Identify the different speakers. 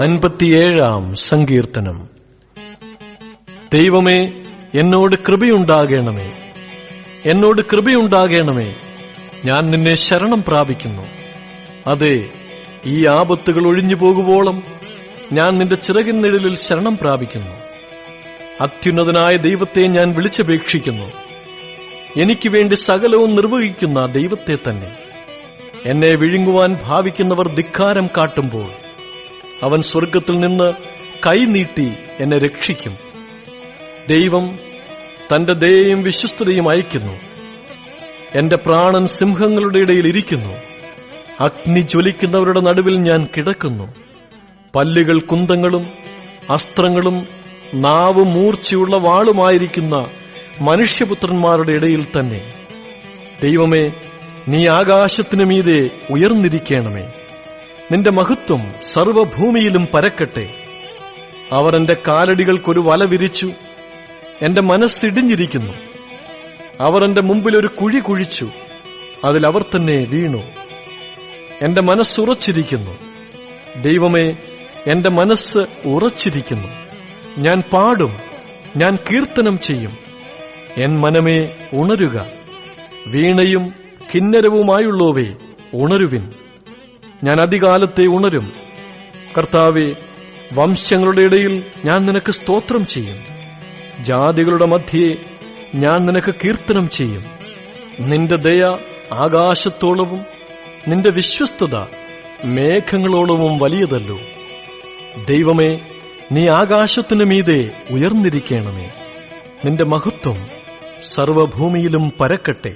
Speaker 1: അൻപത്തിയേഴാം സങ്കീർത്തനം. ദൈവമേ എന്നോട് കൃപയുണ്ടാകണമേ. എന്നോട് കൃപയുണ്ടാകണമേ. ഞാൻ നിന്നെ ശരണം പ്രാപിക്കുന്നു. അതെ ഈ ആപത്തുകൾ ഒഴിഞ്ഞു പോകുവോളം ഞാൻ നിന്റെ ചിറകിൻ നിഴലിൽ ശരണം പ്രാപിക്കുന്നു. അത്യുന്നതനായ ദൈവത്തെ ഞാൻ വിളിച്ചപേക്ഷിക്കുന്നു. എനിക്ക് വേണ്ടി സകലവും നിർവഹിക്കുന്ന ദൈവത്തെ തന്നെ. എന്നെ വിഴുങ്ങുവാൻ ഭാവിക്കുന്നവർ ധിക്കാരം കാട്ടുമ്പോൾ അവൻ സ്വർഗത്തിൽ നിന്ന് കൈനീട്ടി എന്നെ രക്ഷിക്കും. ദൈവം തന്റെ ദയയും വിശ്വസ്തതയും അയക്കുന്നു എന്റെ പ്രാണൻ സിംഹങ്ങളുടെ ഇടയിൽ ഇരിക്കുന്നു. അഗ്നി ജ്വലിക്കുന്നവരുടെ നടുവിൽ ഞാൻ കിടക്കുന്നു. പല്ലുകൾ കുന്തങ്ങളും അസ്ത്രങ്ങളും നാവ് മൂർച്ചയുള്ള വാളുമായിരിക്കുന്ന മനുഷ്യപുത്രന്മാരുടെ ഇടയിൽ തന്നെ. ദൈവമേ നീ ആകാശത്തിനു മീതെ ഉയർന്നിരിക്കണമേ. നിന്റെ മഹത്വം സർവഭൂമിയിലും പരക്കട്ടെ. അവർ എന്റെ കാലടികൾക്കൊരു വല വിരിച്ചു എന്റെ മനസ്സിടിഞ്ഞിരിക്കുന്നു. അവർ എന്റെ മുമ്പിൽ ഒരു കുഴി കുഴിച്ചു അതിൽ അവർ തന്നെ വീണു. എന്റെ മനസ്സുറച്ചിരിക്കുന്നു ദൈവമേ എന്റെ മനസ്സ് ഉറച്ചിരിക്കുന്നു. ഞാൻ പാടും ഞാൻ കീർത്തനം ചെയ്യും. എൻ മനമേ ഉണരുക വീണയും കിന്നരവുമായുള്ളവേ ഉണരുവിൻ. ഞാൻ അധികാലത്തെ ഉണരും. കർത്താവെ വംശങ്ങളുടെ ഇടയിൽ ഞാൻ നിനക്ക് സ്തോത്രം ചെയ്യും. ജാതികളുടെ മധ്യേ ഞാൻ നിനക്ക് കീർത്തനം ചെയ്യും. നിന്റെ ദയ ആകാശത്തോളവും നിന്റെ വിശ്വസ്തത മേഘങ്ങളോളവും വലിയതല്ലോ. ദൈവമേ നീ ആകാശത്തിനു മീതെ ഉയർന്നിരിക്കണമേ. നിന്റെ മഹത്വം സർവഭൂമിയിലും പരക്കട്ടെ.